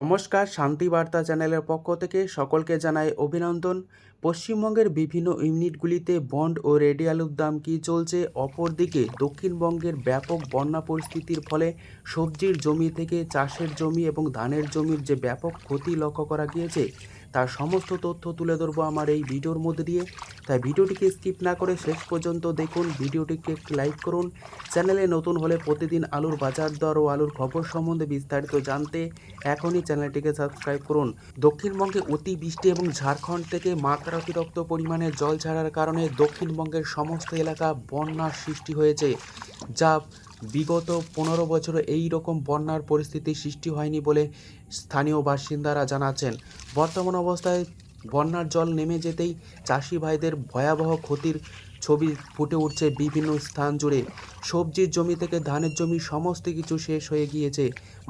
নমস্কার, শান্তি বার্তা চ্যানেলের পক্ষ থেকে সকলকে জানাই অভিনন্দন। পশ্চিমবঙ্গের বিভিন্ন ইউনিটগুলিতে বন্ড ও রেডিয়ালুর দাম কী চলছে? অপরদিকে, দক্ষিণবঙ্গের ব্যাপক বন্যা পরিস্থিতির ফলে সবজির জমি থেকে চাষের জমি এবং ধানের জমির যে ব্যাপক ক্ষতি লক্ষ্য করা গিয়েছে তার সমস্ত তথ্য তুলে ধরবো আমার এই ভিডিওর মধ্যে দিয়ে। তাই ভিডিওটিকে স্কিপ না করে শেষ পর্যন্ত দেখুন। ভিডিওটিকে লাইক করুন। চ্যানেলে নতুন হলে প্রতিদিন আলুর বাজার দর ও আলুর খবর সম্বন্ধে বিস্তারিত জানতে এখনই চ্যানেলটিকে সাবস্ক্রাইব করুন। দক্ষিণবঙ্গে অতি বৃষ্টি এবং ঝাড়খণ্ড থেকে মাত্রাতিরিক্ত পরিমাণে জল ছাড়ার কারণে দক্ষিণবঙ্গের সমস্ত এলাকা বন্যার সৃষ্টি হয়েছে, যা বিগত পনেরো বছরে এই রকম বন্যার পরিস্থিতি সৃষ্টি হয়নি বলে স্থানীয় বাসিন্দারা জানাচ্ছেন। বর্তমান অবস্থায় বন্যার জল নেমে যেতেই চাষি ভাইদের ভয়াবহ ক্ষতির ছবি ফুটে উঠছে বিভিন্ন স্থান জুড়ে। সবজির জমি থেকে ধানের জমি সমস্ত কিছু শেষ হয়ে গিয়েছে।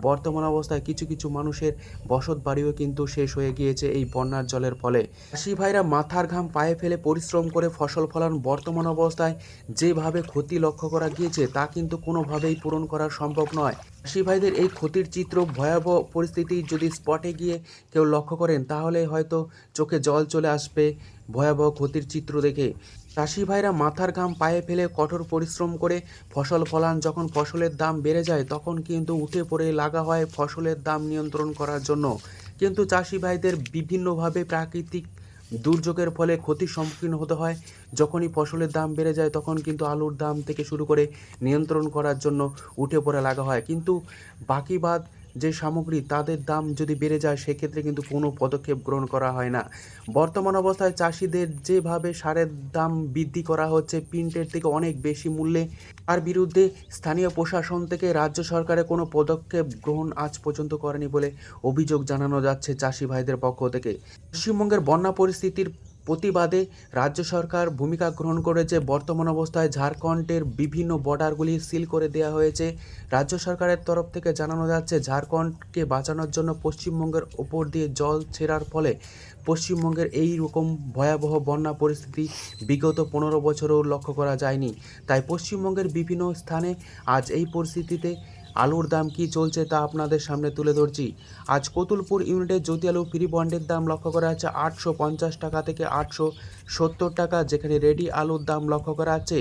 বর্তমান অবস্থায় কিছু কিছু মানুষের বসত বাড়িও কিন্তু শেষ হয়ে গিয়েছে এই বন্যার জলের ফলে। চাষি ভাইরা মাথার ঘাম পায়ে ফেলে পরিশ্রম করে ফসল ফলান বর্তমান অবস্থায় যেভাবে ক্ষতি লক্ষ্য করা গিয়েছে, তা কিন্তু কোনোভাবেই পূরণ করা সম্ভব নয়। চাষি ভাইদের এই ক্ষতির চিত্র ভয়াবহ পরিস্থিতি যদি স্পটে গিয়ে কেউ লক্ষ্য করেন, তাহলে হয়তো চোখে জল চলে আসবে ভয়াবহ ক্ষতির চিত্র দেখে। চাষি ভাইরা মাথার ঘাম পায়ে ফেলে কঠোর পরিশ্রম করে ফসল ফলান। যখন ফসলের দাম বেড়ে যায়, তখন কিন্তু উঠে পড়ে লাগা হয় ফসলের দাম নিয়ন্ত্রণ করার জন্য। কিন্তু চাষি ভাইদের বিভিন্নভাবে প্রাকৃতিক দুর্যোগের ফলে ক্ষতির সম্মুখীন হতে হয়। যখনই ফসলের দাম বেড়ে যায়, তখন কিন্তু আলুর দাম থেকে শুরু করে নিয়ন্ত্রণ করার জন্য উঠে পড়ে লাগা হয়। কিন্তু বাকি বাদ যে সামগ্রী তাদের দাম যদি বেড়ে যায়, সেক্ষেত্রে কিন্তু কোনো পদক্ষেপ গ্রহণ করা হয় না। বর্তমান অবস্থায় চাষিদের যেভাবে সারের দাম বৃদ্ধি করা হচ্ছে, প্রিন্টের থেকে অনেক বেশি মূল্যে, তার বিরুদ্ধে স্থানীয় প্রশাসন থেকে রাজ্য সরকারের কোনো পদক্ষেপ গ্রহণ আজ পর্যন্ত করেনি বলে অভিযোগ জানানো যাচ্ছে চাষি ভাইদের পক্ষ থেকে। পশ্চিমবঙ্গের বন্যা পরিস্থিতির প্রতিবাদে রাজ্য সরকার ভূমিকা গ্রহণ করেছে। বর্তমান অবস্থায় ঝাড়খণ্ডের বিভিন্ন বর্ডারগুলি সিল করে দেওয়া হয়েছে। রাজ্য সরকারের তরফ থেকে জানানো যাচ্ছে, ঝাড়খণ্ডকে বাঁচানোর জন্য পশ্চিমবঙ্গের ওপর দিয়ে জল ছেড়ার ফলে পশ্চিমবঙ্গের এই রকম ভয়াবহ বন্যা পরিস্থিতি বিগত পনেরো বছরেও লক্ষ্য করা যায়নি। তাই পশ্চিমবঙ্গের বিভিন্ন স্থানে আজ এই পরিস্থিতিতে আলুর দাম কি চলছে তা আপনাদের সামনে তুলে ধরছি। আজ কতুলপুর ইউনিটে জ্যোতি আলু ফ্রি বন্ডের দাম লক্ষ্য করা হচ্ছে আটশো পঞ্চাশ টাকা থেকে আটশো সত্তর টাকা, যেখানে রেডি আলুর দাম লক্ষ্য করা যাচ্ছে।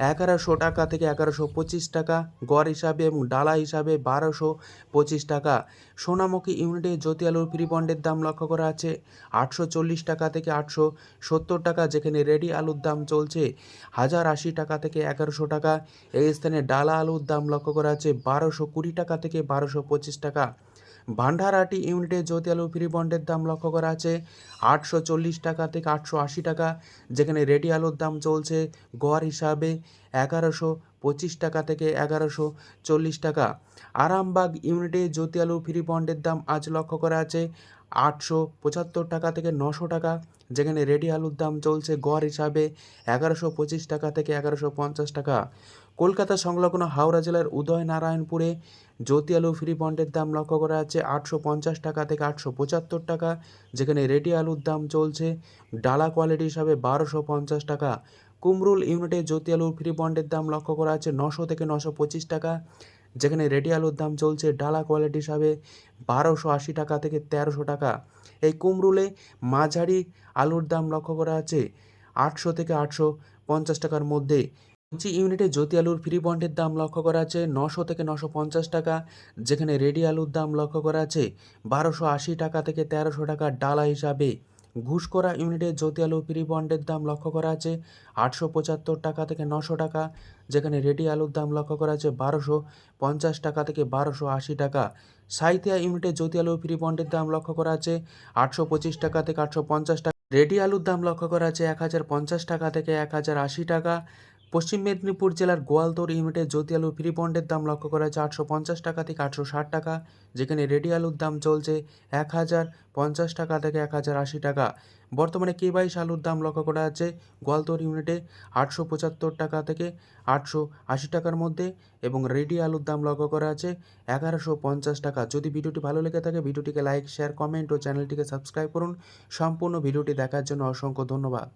এগারোশো টাকা থেকে এগারোশো পঁচিশ টাকা, গড় হিসাবে এবং ডালা হিসাবে বারোশো পঁচিশ টাকা। সোনামুখী ইউনিটে জ্যোতি আলুর ফ্রি বন্ডের দাম লক্ষ্য করা আছে। আটশো চল্লিশ টাকা থেকে আটশো সত্তর টাকা, যেখানে রেডি আলুর দাম চলছে হাজার আশি টাকা থেকে এগারোশো টাকা। এই স্থানে ডালা আলুর দাম লক্ষ্য করা আছে বারোশো কুড়ি টাকা থেকে বারোশো পঁচিশ টাকা। ভান্ডারহাটি ইউনিটে জ্যোতি আলু ফ্রি বন্ডের দাম লক্ষ্য করা আছে। আটশো চল্লিশ টাকা থেকে আটশো আশি টাকা, যেখানে রেডি আলুর দাম চলছে গড় হিসাবে এগারোশো পঁচিশ টাকা থেকে এগারোশো চল্লিশ টাকা। আরামবাগ ইউনিটে জ্যোতি আলু ফ্রি বন্ডের দাম আজ লক্ষ্য করা আছে আটশো পঁচাত্তর টাকা থেকে নশো টাকা, যেখানে রেডি আলুর দাম চলছে গড় হিসাবে এগারোশো পঁচিশ টাকা থেকে এগারোশো পঞ্চাশ টাকা। কলকাতা সংলগ্ন হাওড়া জেলার উদয়নারায়ণপুরে জ্যোতি আলু ফ্রি বন্ডের দাম লক্ষ্য করা যাচ্ছে আটশো পঞ্চাশ টাকা থেকে আটশো পঁচাত্তর টাকা, যেখানে রেডি আলুর দাম চলছে ডালা কোয়ালিটি হিসাবে বারোশো পঞ্চাশ টাকা। কুমরুল ইউনিটে জ্যোতি আলুর ফ্রি বন্ডের দাম লক্ষ্য করা আছে নশো থেকে নশো পঁচিশ টাকা যেখানে রেডি আলুর দাম চলছে ডালা কোয়ালিটি হিসাবে বারোশো আশি টাকা থেকে তেরোশো টাকা। এই কুমরুলে মাঝারি আলুর দাম লক্ষ্য করা আছে আটশো থেকে আটশো পঞ্চাশ টাকার মধ্যে। জি ইউনিটে জ্যোতি আলুর ফ্রি বন্ডের দাম লক্ষ্য করা আছে নশো থেকে নশো পঞ্চাশ টাকা, যেখানে রেডি আলুর দাম লক্ষ্য করা আছে বারোশো আশি টাকা থেকে তেরোশো টাকা ডালা হিসাবে। ঘুষকরা ইউনিটে জ্যোতি আলু প্রি বন্ডের দাম লক্ষ্য করা আছে আটশো পঁচাত্তর টাকা থেকে নশো টাকা, যেখানে রেডি আলুর দাম লক্ষ্য করা আছে বারোশো পঞ্চাশ টাকা থেকে বারোশো আশি টাকা। সাইথিয়া ইউনিটে জ্যোতি আলু প্রি বন্ডের দাম লক্ষ্য করা আছে আটশো পঁচিশ টাকা থেকে আটশো পঞ্চাশ টাকা। রেডি আলুর দাম লক্ষ্য করা আছে এক হাজার পঞ্চাশ টাকা থেকে এক হাজার আশি টাকা পশ্চিম মেদিনীপুর জেলার গোয়ালতোর ইউনিটে জ্যোতি আলু ফ্রি বন্ডের দাম লক্ষ্য করা আছে আটশো পঞ্চাশ টাকা থেকে আটশো ষাট টাকা, যেখানে রেডি আলুর দাম চলছে এক হাজার পঞ্চাশ টাকা থেকে এক হাজার আশি টাকা। বর্তমানে কে বাইশ আলুর দাম লক্ষ্য করা আছে গোয়ালতোর ইউনিটে আটশো পঁচাত্তর টাকা থেকে আটশো আশি টাকার মধ্যে এবং রেডি আলুর দাম লক্ষ্য করা আছে এগারোশো পঞ্চাশ টাকা। যদি ভিডিওটি ভালো লেগে থাকে, ভিডিওটিকে লাইক, শেয়ার, কমেন্ট ও চ্যানেলটিকে সাবস্ক্রাইব করুন। সম্পূর্ণ ভিডিওটি দেখার জন্য অসংখ্য ধন্যবাদ।